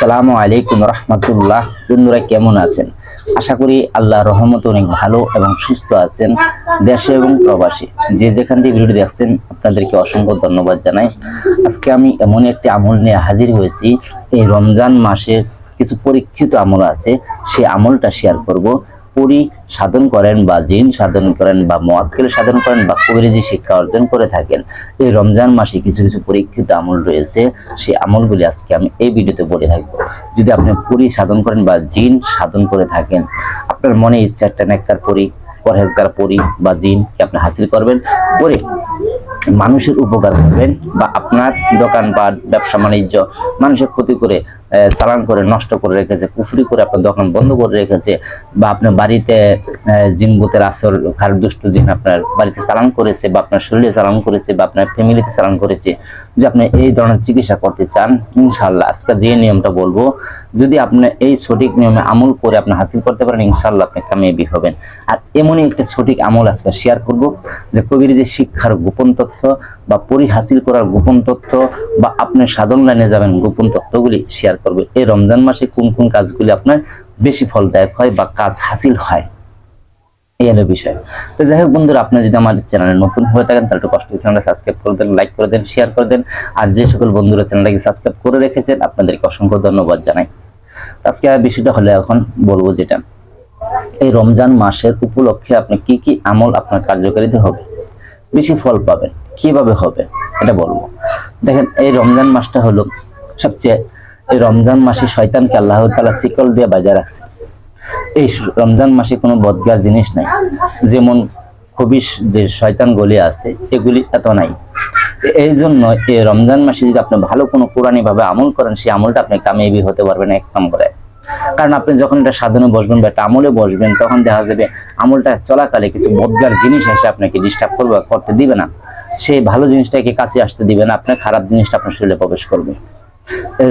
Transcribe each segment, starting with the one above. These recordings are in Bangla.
আসসালামু আলাইকুম রহমতুল্লাহ। বন্ধুরা কেমন আছেন? আশা করি আল্লাহ রহমত অনেক ভালো এবং সুস্থ আছেন দেশে এবং প্রবাসী। যে যেখান থেকে ভিডিও দেখছেন, আপনাদেরকে অসংখ্য ধন্যবাদ জানাই। আজকে আমি এমন একটি আমল নিয়ে হাজির হয়েছি। এই রমজান মাসের কিছু পরীক্ষিত আমল আছে। সেই আমলটা শেয়ার করব। পরি সাধন করেন বা জিন সাধন করেন বা মোয়াক্কেল সাধন করেন বা কবিরাজি শিক্ষা অর্জন করে থাকেন, এই রমজান মাসে কিছু কিছু পরীক্ষিত আমল রয়েছে। সেই আমলগুলি আজকে আমি এই ভিডিওতে বলে থাকব। যদি আপনি পরি সাধন করেন বা জিন সাধন করে থাকেন, আপনার মনে ইচ্ছা একটা নেককার পরি, পরহেজগার পরি বা জিনকে আপনি হাসিল করবেন? করে মানুষের উপকার করবেন বা আপনার দোকানপাট ব্যবসা বাণিজ্য মানুষের ক্ষতি করে চালান করে নষ্ট করে রেখেছে কুফরি করে আপনার দোকান বন্ধ করে রেখেছে বা আপনার বাড়িতে আহ, জিন ভূতের আসর খারাপ দুষ্ট জিন আপনার বাড়িতে চালান করেছে বা আপনার শরীরে চালান করেছে বা আপনার ফ্যামিলিতে চালান করেছে যে আপনি এই ধরনের চিকিৎসা করতে চান ইনশাল্লাহ আজকে যে নিয়মটা বলব যদি আপনি এই সঠিক নিয়মে আমল করে আপনি হাসিল করতে পারেন ইনশাল্লাহ আপনি কামিয়াবি হবেন। আর এমনই একটা সঠিক আমল আজকে শেয়ার করব যে কবির যে শিক্ষার গোপন তথ্য বা পরি হাসিল করার গোপন তথ্য বা আপনি সাধন লাইনে যাবেন, গোপন তথ্যগুলি শেয়ার করবে। এই রমজান মাসে কোন কোন কাজগুলি আপনার বেশি ফলদায়ক হয় বা কাজ হাসিল হয়? এই হলো বিষয়। তো যাই হোক বন্ধুরা, আপনি যদি আমাদের চ্যানেলে নতুন হয়ে থাকেন, তাহলে একটু কষ্ট চ্যানেলটা সাবস্ক্রাইব করে দেন লাইক করে দেন শেয়ার করে দেন। আর যে সকল বন্ধুরা চ্যানেলটাকে সাবস্ক্রাইব করে রেখেছেন, আপনাদেরকে অসংখ্য ধন্যবাদ জানাই। আজকে বিষয়টা হলে এখন বলব যেটা, এই রমজান মাসের উপলক্ষে আপনি কি কি আমল আপনার কার্যকারিতা হবে? বেশি ফল পাবেন। কীভাবে হবে, এটা বলব। দেখেন, এই রমজান মাসটা হলো সবচেয়ে, এই রমজান মাসে শয়তানকে আল্লাহ তালা শিকল দিয়ে বাজায় রাখছে। এই রমজান মাসে কোনো বদগার জিনিস নাই। যেমন খবিস যে শয়তান গলি আছে, এগুলি এত নাই। এই জন্য এই রমজান মাসে যদি আপনি ভালো কোনো কোরআনী ভাবে আমল করেন, সেই আমলটা আপনি কামিয়াবি হতে পারবেন এক নম্বরে। কারণ আপনি যখন এটা সাধনে বসবেন বা একটা আমলে বসবেন, তখন দেখা যাবে আমলটা চলাকালে কিছু বদগার জিনিস এসে আপনাকে ডিস্টার্ব করবে করতে দিবে না। সেই ভালো জিনিসটাকে কাছে আসতে দিবে না, আপনার খারাপ জিনিসটা আপনার শরীরে প্রবেশ করবে।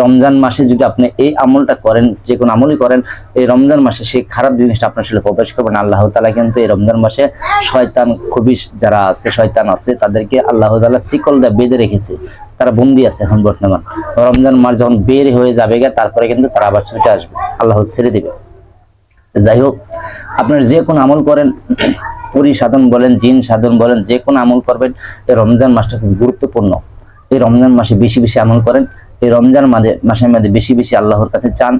রমজান মাসে যদি আপনি এই আমলটা করেন, যে কোনো আমলই করেন, এই রমজান মাসে সেই খারাপ জিনিসটা আপনার শরীরে প্রবেশ করবে না। আল্লাহ তালা কিন্তু এই রমজান মাসে শয়তান খুবই যারা আছে, শয়তান আছে, তাদেরকে আল্লাহ তালা শিকল দিয়ে বেঁধে রেখেছে। তারা বন্দি আছে এখন বর্তমান। রমজান মাস যখন বের হয়ে যাবে গে, তারপরে কিন্তু তারা আবার ছুটে আসবে। আল্লাহ ছেড়ে দেবে। যাই হোক, আপনার যে কোনো আমল করেন, পরি সাধন বলেন, জিন সাধন বলেন, যে কোনো আমল করবেন, এই রমজান মাসটা খুব গুরুত্বপূর্ণ। এই রমজান মাসে বেশি বেশি আমল করেন। এই রমজান মাঝে, মাসের মধ্যে বেশি বেশি আল্লাহর কাছে চান।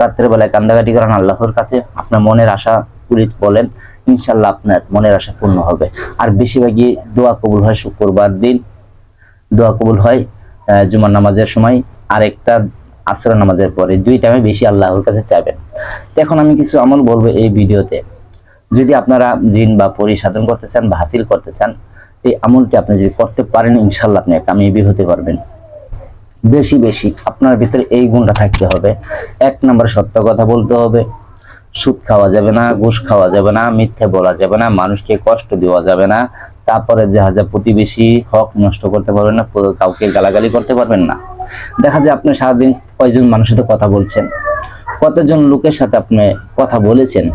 রাত্রের বেলায় কান্দাকাটি করেন আল্লাহর কাছে। আপনার মনের আশা পুলিশ বলেন ইনশাল্লাহ আপনার মনের আশা পূর্ণ হবে। আর বেশিরভাগই দোয়া কবুল হয় শুক্রবার দিন। দোয়া কবুল হয় জুমার নামাজের সময় আর একটা আসর নামাজের পরে। দুই টাইমে বেশি আল্লাহর কাছে চাইবেন। এখন আমি কিছু আমল বলব এই ভিডিওতে। যদি আপনারা জিন বা পরি সাধন করতে চান বা হাসিল করতে চান, এই আমলটি আপনি যদি করতে পারেন ইনশাল্লাহ আপনি কামিয়াবি হতে পারবেন। বেশি বেশি আপনার ভিতরে এই গুণটা থাকতে হবে। এক নম্বরে সত্য কথা বলতে হবে। সুদ খাওয়া যাবে না, ঘুষ খাওয়া যাবে না, মিথ্যে বলা যাবে না, মানুষকে কষ্ট দেওয়া যাবে না। তারপরে যায় প্রতিবেশী হক নষ্ট করতে পারবেন না কাউকে গালাগালি করতে পারবেন না। দেখা যায় আপনি সারাদিন কয়জন মানুষের সাথে কথা বলছেন? কতজন লোকের সাথে আপনি কথা বলেছেন?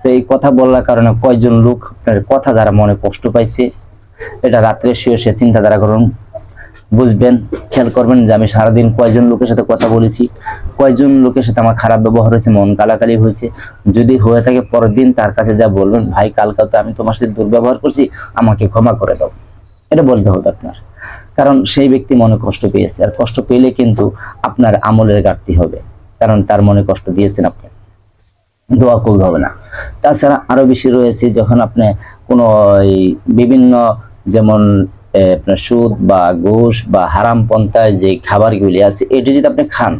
তো এই কথা বলার কারণে কয়জন লোক আপনার কথা দ্বারা মনে কষ্ট পাইছে? এটা রাত্রে শুয়ে সে চিন্তাধারা করুন। বুঝবেন, খেয়াল করবেন যে আমি সারাদিন কয়জন লোকের সাথে কথা বলেছি, কয়জন লোকের সাথে আমার খারাপ ব্যবহার হয়েছে, মন কালাকালি হয়েছে। যদি হয়ে থাকে পরের দিন তার কাছে যা বলবেন, ভাই, কালকে তো আমি তোমার সাথে দুর্ব্যবহার করছি, আমাকে ক্ষমা করে দাও। এটা বলতে হবে আপনার। কারণ সেই ব্যক্তি মনে কষ্ট পেয়েছে, আর কষ্ট পেলে কিন্তু আপনার আমলের ঘাটতি হবে। কারণ তার মনে কষ্ট দিয়েছেন আপনি। দোয়া কবুল হবে না। তাছাড়া আরও বেশি রয়েছে, যখন আপনি কোনো বিভিন্ন যেমন আপনার সুদ বা ঘুষ বা হারাম পন্থায় যে খাবারগুলি আছে এটি যদি আপনি খান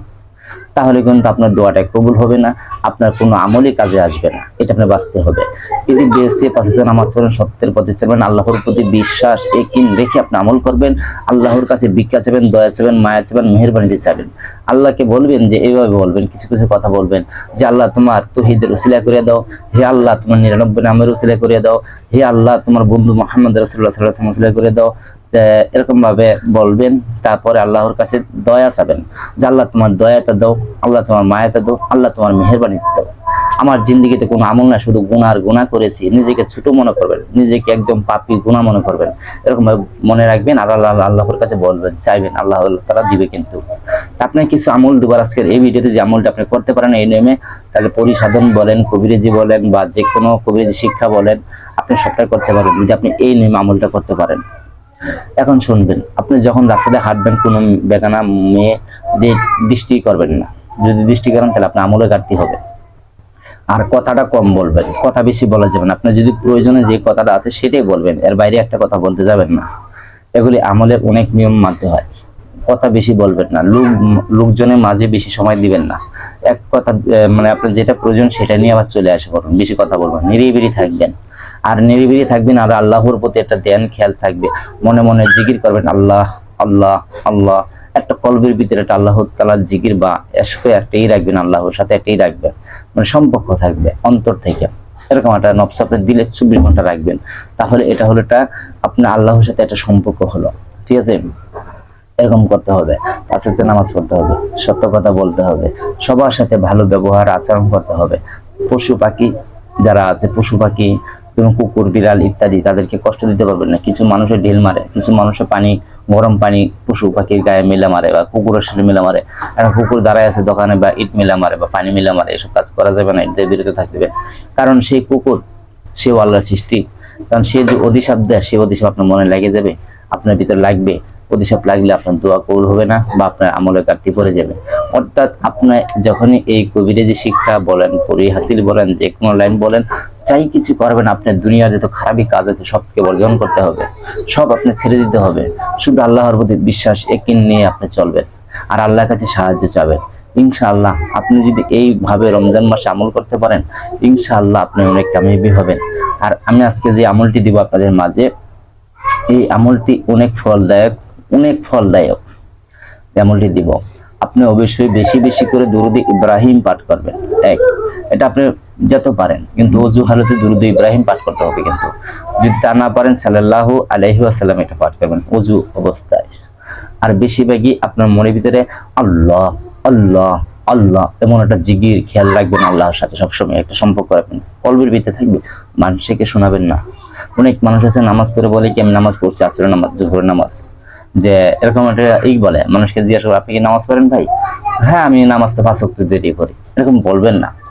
তাহলে কিন্তু আপনার দোয়াটা কবুল হবে না, আপনার কোনো আমলই কাজে আসবে না, এটা আপনার বাঁচতে হবে। যদি বেসে পাশে নামাজ পড়েন, সত্যের পথে চলবেন, আল্লাহর প্রতি বিশ্বাস একিন রেখে আপনি আমল করবেন, আল্লাহর কাছে ভিক্ষা চাবেন দয়া চাবেন মায়া চাবেন মেহরবানিতে চাবেন আল্লাহকে বলবেন যে এইভাবে বলবেন, কিছু কিছু কথা বলবেন, যে আল্লাহ তোমার তহিদের উসিলা করে দাও, হে আল্লাহ তোমার নিরানব্বই নামের উসিলা করে দাও, হে আল্লাহ তোমার বন্ধু মোহাম্মদ রসুল্লাহ সাল্লাহ উসিলা করে দাও এরকম ভাবে বলবেন, তারপরে আল্লাহর কাছে দয়া চাবেন। যে আল্লাহ তোমার দয়াটা দাও, আল্লাহ তোমার মায়াটা দাও, আল্লাহ তোমার মেহরবানি দাও। আমার জিন্দগিতে কোনো আমল না শুধু গুনার গুণা করেছি। নিজেকে ছোট মনে করবেন, নিজেকে একদম পাপি গুণা মনে করবেন। এরকম মনে রাখবেন আর আল্লাহ, আল্লাহর কাছে বলবেন, চাইবেন আল্লাহ আল্লাহ তারা দিবে কিন্তু। আপনার কিছু আমল দুবার আজকের এই ভিডিওতে যে আমলটা আপনি করতে পারেন এই নিয়মে, তাহলে পরিসাধন বলেন, কবিরেজি বলেন বা যে কোনো কবিরেজি শিক্ষা বলেন, আপনি সবটাই করতে পারেন। যদি আপনি এই নিয়মে আমলটা করতে পারেন। এখন শুনবেন, আপনি যখন রাস্তাতে হাঁটবেন, কোনো বেগানা মেয়ে দৃষ্টি করবেন না। যদি দৃষ্টি করেন, তাহলে আপনি আমলে ঘাটতি হবে। আর কথাটা কম বলবেন, কথা বেশি বলা যাবে না। আপনার যদি প্রয়োজনে যে কথাটা আছে, সেটাই বলবেন, এর বাইরে একটা কথা বলতে যাবেন না। এগুলি আমলের অনেক নিয়ম মানতে হয়। কথা বেশি বলবেন না, লোক লোকজনের মাঝে বেশি সময় দিবেন না। এক কথা মানে আপনার যেটা প্রয়োজন, সেটা নিয়ে আবার চলে আসে করুন বেশি কথা বলবেন নিরিবিরি থাকবেন। আর নিরিবিরি থাকবেন আর আল্লাহর প্রতি একটা ধ্যান, খেয়াল থাকবে। মনে মনে জিকির করবেন, আল্লাহ আল্লাহ আল্লাহ। একটা কলবের ভিতরে একটা আল্লাহ তালার জিকির বা এসকো একটাই রাখবেন, আল্লাহর সাথে একটাই রাখবেন। মানে সম্পর্ক থাকবে, অন্তর থেকে। এরকম একটা নবস দিলে চব্বিশ ঘণ্টা রাখবেন। তাহলে এটা হলো একটা, আপনার আল্লাহর সাথে একটা সম্পর্ক হলো। ঠিক আছে? এরকম করতে হবে। পাঁচের নামাজ পড়তে হবে, সত্য কথা বলতে হবে। সবার সাথে ভালো ব্যবহার আচরণ করতে হবে। পশু পাখি যারা আছে, পশু পাখি যেমন কুকুর, বিড়াল ইত্যাদি তাদেরকে কষ্ট দিতে পারবেন না। কিছু মানুষের ঢিল মারে, কিছু মানুষের পানি, গরম পানি পশু পাখির গায়ে মেলে মারে বা কুকুরের সাথে মেলে মারে। একটা কুকুর দাঁড়ায় আছে দোকানে বা ইট মেলে মারে বা পানি মেলে মারে, এসব কাজ করা যাবে না, এদের বিরত থাকতে হবে কারণ সেই কুকুর, সেও আল্লাহর সৃষ্টি। কারণ সে যে অধিশাপ দেয় সে অধিশাপ আপনার মনে লেগে যাবে, আপনার ভিতরে লাগবে। অধিশাপ লাগলে আপনার দোয়া কবুল হবে না বা আপনার আমলের ঘাটতি পড়ে যাবে। অর্থাৎ আপনার যখনই এই কবিরেজি শিক্ষা বলেন পরি হাসিল বলেন, যে কোনো লাইন বলেন চাই কিছু করবেন, আপনার দুনিয়ার যত খারাপই কাজ আছে, সবকে বর্জন করতে হবে। সব আপনি ছেড়ে দিতে হবে। শুধু আল্লাহর প্রতি বিশ্বাস, একিন নিয়ে আপনি চলবেন। আর আল্লাহর কাছে সাহায্য চাবেন। ইনশাআল্লাহ, আপনি যদি এইভাবে রমজান মাসে আমল করতে পারেন, ইনশাআল্লাহ আপনি অনেক কামিয়াবি হবেন। আর আমি আজকে যে আমলটি দিব আপনাদের মাঝে, এই আমলটি অনেক ফলদায়ক অনেক ফলদায়ক। আমলটি দিব। আপনি অবশ্যই বেশি বেশি করে দুরুদি ইব্রাহিম পাঠ করবেন। এক, এটা আপনি যত পারেন। কিন্তু অজু হালতে দুরুদ ইব্রাহিম পাঠ করতে হবে কিন্তু। যদি তা না পারেন, সাল্লাল্লাহু আলাইহি ওয়াসাল্লাম এটা পাঠ করবেন, অজু অবস্থায়। আর বেশিরভাগই আপনার মনের ভিতরে আল্লাহ আল্লাহ আল্লাহ এমন একটা জিগির খেয়াল রাখবেন আল্লাহর সাথে সবসময় একটা সম্পর্ক রাখবেন। কলবের ভিতরে থাকবে, মানুষকে শোনাবেন না। অনেক মানুষ আছে, নামাজ পড়ে বলে কি, আমি নামাজ পড়ছি, আসরের নামাজ, জোহরের নামাজ। যে এরকম একটা ই বলে, মানুষকে জিজ্ঞাসা করে, আপনি কি নামাজ পড়েন ভাই? হ্যাঁ আমি নামাজ তো পাঁচ ওয়াক্ত দেরি করি। এরকম বলবেন না।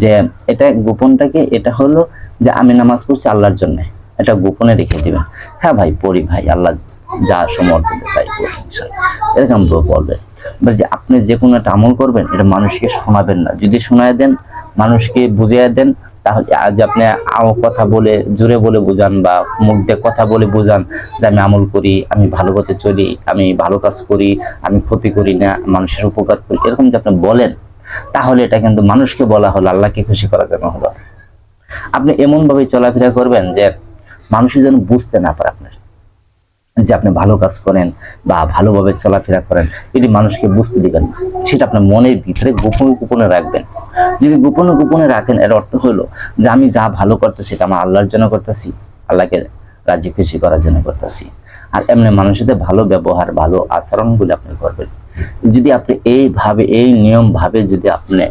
যে এটা গোপনটাকে, এটা হলো যে আমি নামাজ পড়ছি আল্লাহর জন্য। এটা গোপনে রেখে দিবেন হ্যাঁ ভাই, পড়ি ভাই, আল্লাহ যা সমর্থন তাই পড়ি এরকম বলবেন যে আপনি যে কোনো একটা আমল করবেন, এটা মানুষকে শোনাবেন না। যদি শোনায় দেন, মানুষকে বুঝিয়ে দেন, তাহলে আজ আপনি কথা বলে, জোরে বলে বোঝান বা মুখ দিয়ে কথা বলে বোঝান যে আমি আমল করি, আমি ভালো পথে চলি, আমি ভালো কাজ করি, আমি ক্ষতি করি না, মানুষের উপকার করি। এরকম যদি আপনি বলেন তাহলে এটা কিন্তু মানুষকে বলা হলো, আল্লাহকে খুশি করার জন্য হলো। আপনি এমন ভাবে চলাফেরা করবেন যে মানুষের যেন বুঝতে না পারে আপনার, যে আপনি ভালো কাজ করেন বা ভালোভাবে চলাফেরা করেন, এটি মানুষকে বুঝতে দিবেন না। সেটা আপনার মনের ভিতরে গোপনে গোপনে রাখবেন। যদি গোপনে গোপনে রাখেন, এর অর্থ হলো যে আমি যা ভালো করতেছি, এটা আমার আল্লাহর জন্য করতেছি, আল্লাহকে রাজি খুশি করার জন্য করতেছি। আর এমনি মানুষের ভালো ব্যবহার, ভালো আচরণগুলো আপনি করবেন। যদি আপনি এইভাবে এই নিয়ম ভাবে যদি আপনি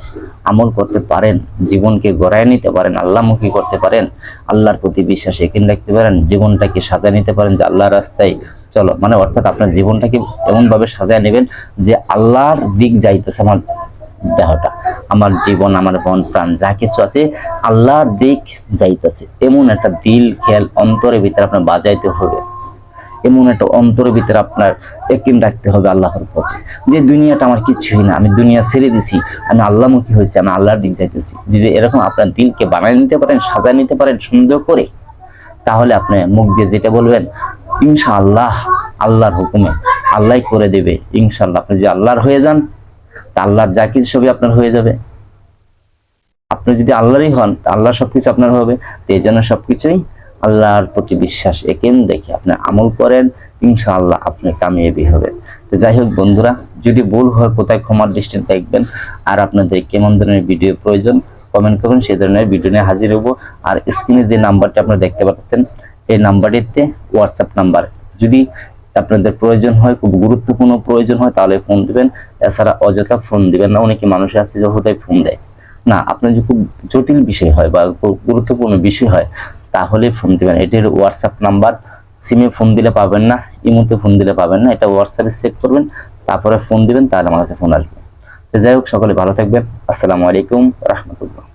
আমল করতে পারেন, জীবনকে গড়ায় নিতে পারেন, আল্লাহমুখী করতে পারেন, আল্লাহর প্রতি বিশ্বাস একিন রাখতে পারেন, জীবনটাকে সাজায় নিতে পারেন যে আল্লাহর রাস্তায় চলো। মানে অর্থাৎ আপনার জীবনটাকে এমনভাবে সাজায় নেবেন যে আল্লাহর দিক যাইতেছে আমার দেহটা, আমার জীবন, আমার মন, প্রাণ, যা কিছু আছে আল্লাহর দিক যাইতেছে। এমন একটা দিল, খেয়াল অন্তরের ভিতরে আপনার বাজাইতে হবে। এমন একটা অন্তরের ভিতরে আপনার একিন রাখতে হবে আল্লাহর প্রতি যে দুনিয়াটা আমার কিছুই না, আমি দুনিয়া ছেড়ে দিছি, আমি আল্লাহমুখী হয়েছি, আমি আল্লাহর দিন চাইতেছি যদি এরকম আপনার দিলকে বানায় নিতে পারেন, সাজায় নিতে পারেন সুন্দর করে, তাহলে আপনি মুখ দিয়ে যেটা বলবেন, ইনশাআল্লাহ আল্লাহর হুকুমে আল্লাহ করে দেবে, ইনশাআল্লাহ। আপনি যদি আল্লাহর হয়ে যান, তা আল্লাহর যা কিছু সবই আপনার হয়ে যাবে। আপনি যদি আল্লাহরই হন আল্লাহ সবকিছু আপনার হবে, তো এই জন্য সবকিছুই আল্লাহর প্রতি বিশ্বাস একেন দেখে আপনি আমল করেন, ইনশাআল্লাহ আপনি কামিয়াবি হবেন। তো যাই হোক বন্ধুরা, যদি ভুল হয় কোথায় ক্ষমার দৃষ্টিতে দেখবেন আর আপনাদের কেমন ধরনের ভিডিও প্রয়োজন কমেন্ট করুন, সেই ধরনের ভিডিও নিয়ে হাজির হব। আর স্ক্রিনে যে নাম্বারটি আপনারা দেখতে পাচ্ছেন, এই নাম্বারটিতে হোয়াটসঅ্যাপ নাম্বার। যদি আপনাদের প্রয়োজন হয়, খুব গুরুত্বপূর্ণ প্রয়োজন হয়, তাহলে ফোন দিবেন। এছাড়া অযথা ফোন দিবেন না, অনেকে মানুষ আছে যে হতে ফোন দেয়। না, আপনার যদি খুব জটিল বিষয় হয় বা গুরুত্বপূর্ণ বিষয় হয় তাহলে ফোন দিবেন। এটির হোয়াটসঅ্যাপ নাম্বার সিমে ফোন দিলে পাবেন না ইমোতে ফোন দিলে পাবেন না। এটা হোয়াটসঅ্যাপে সেভ করবেন, তারপরে ফোন দিবেন, তাহলে আমার কাছে ফোন আসবে। যাই হোক, সকলে ভালো থাকবেন। আসসালামু আলাইকুম, রহমতুল্লাহ।